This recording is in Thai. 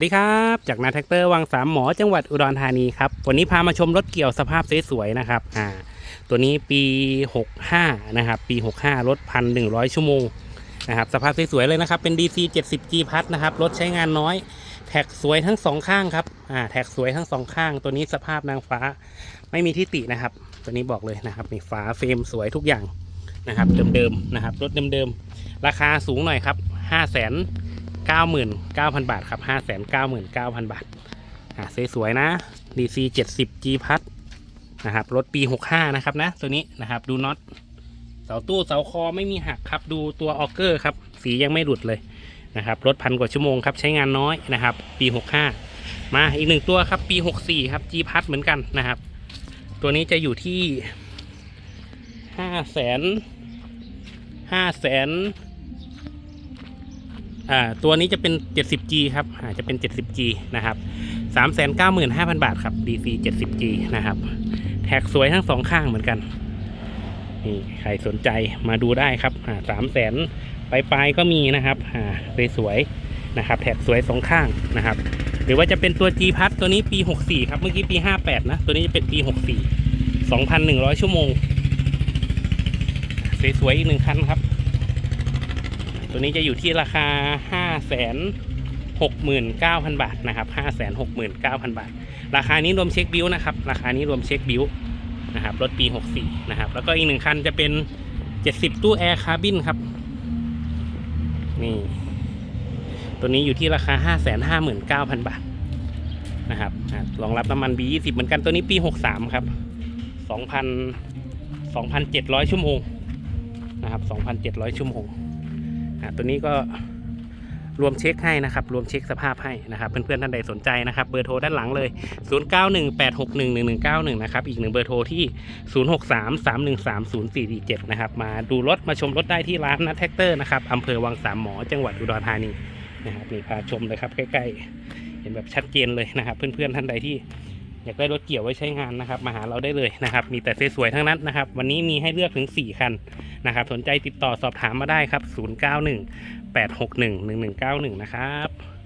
สวัสดีครับ จากนาแท็กเตอร์วังสามหมอจังหวัดอุดรธานีครับวันนี้พามาชมรถเกี่ยวสภาพสวยๆนะครับอ่าตัวนี้ปี 65 นะครับ ปี 65 รถพันหนึ่งร้อยชั่วโมงนะครับสภาพสวยๆเลยนะครับ เป็น DC 70G พัทนะครับ รถใช้งานน้อย แท็กสวยทั้งสองข้างครับอ่าแท็กสวยทั้งสองข้าง ตัวนี้สภาพนางฟ้าไม่มีที่ตินะครับ ตัวนี้บอกเลยนะครับนี่ฝาเฟรมสวยทุกอย่างนะครับเดิมๆนะครับรถเดิมๆราคาสูงหน่อยครับ5 0 0 0 0 99,000 บาทครับ 599,000 บาทอ่าสวยๆนะ DC 70 G พัดนะครับรถปี 65 นะครับนะ ตัวนี้นะครับดูน็อตเสาตู้เสาคอไม่มีหักครับ ดูตัวออกเกอร์ครับ สียังไม่หลุดเลยนะครับรถพันกว่าชั่วโมงครับ ใช้งานน้อยนะครับ ปี 65 มาอีกหนึ่งตัวครับ ปี 64 ครับ G พัดเหมือนกันนะครับ ตัวนี้จะอยู่ที่5แสน5แสน อ่าตัวนี้จะเป็น 70G ครับอ่าจะเป็น 70G นะครับ 395,000 บาทครับ DC 70G นะครับ แท็กสวยทั้งสองข้างเหมือนกันนี่ใครสนใจมาดูได้ครับอ่าสามแสนปลายๆก็มีนะครับอ่าสวยๆนะครับ แท็กสวยสองข้างนะครับ หรือว่าจะเป็นตัว G พัดตัวนี้ปี 64 ครับเมื่อกี้ปี 58 นะ ตัวนี้จะเป็นปี 64 2,100 ชั่วโมง สวยๆอีกหนึ่งคันครับ ตัวนี้จะอยู่ที่ราคา 5 6 9 0 0 0 บาทนะครับ 5 6 9 0 0 0 บาท ราคานี้รวมเช็คบิลนะครับ ราคานี้รวมเช็คบิลนะครับ รถปี 64 นะครับ แล้วก็อีกหนึ่งคันจะเป็น 70 ตู้แอร์คาร์บินครับ นี่ ตัวนี้อยู่ที่ราคา 5 5 9 0 0 0 บาทนะครับรองรับน้ำมัน B20 เหมือนกันตัวนี้ปี 63 ครับ 2,000 2,700 ชั่วโมงนะครับ 2,700 ชั่วโมง อะตัวนี้ก็รวมเช็คให้นะครับ รวมเช็คสภาพให้นะครับเพื่อนๆท่านใดสนใจนะครับ เบอร์โทรด้านหลังเลย 0918611191 นะครับ อีกหนึ่งเบอร์โทรที่ 0633130447 นะครับ มาดูรถมาชมรถได้ที่ร้านนัทแท็กเตอร์นะครับอำเภอวังสามหมอจังหวัดอุดรธานีนะครับนี่พาชมเลยครับใกล้ๆ เห็นแบบชัดเจนเลยนะครับ เพื่อนๆท่านใดที่ อยากได้รถเกี่ยวไว้ใช้งานนะครับมาหาเราได้เลยนะครับ มีแต่สวยๆทั้งนั้นนะครับ วันนี้มีให้เลือกถึง 4 คันนะครับ สนใจติดต่อสอบถามมาได้ครับ 091 861 1191 นะครับ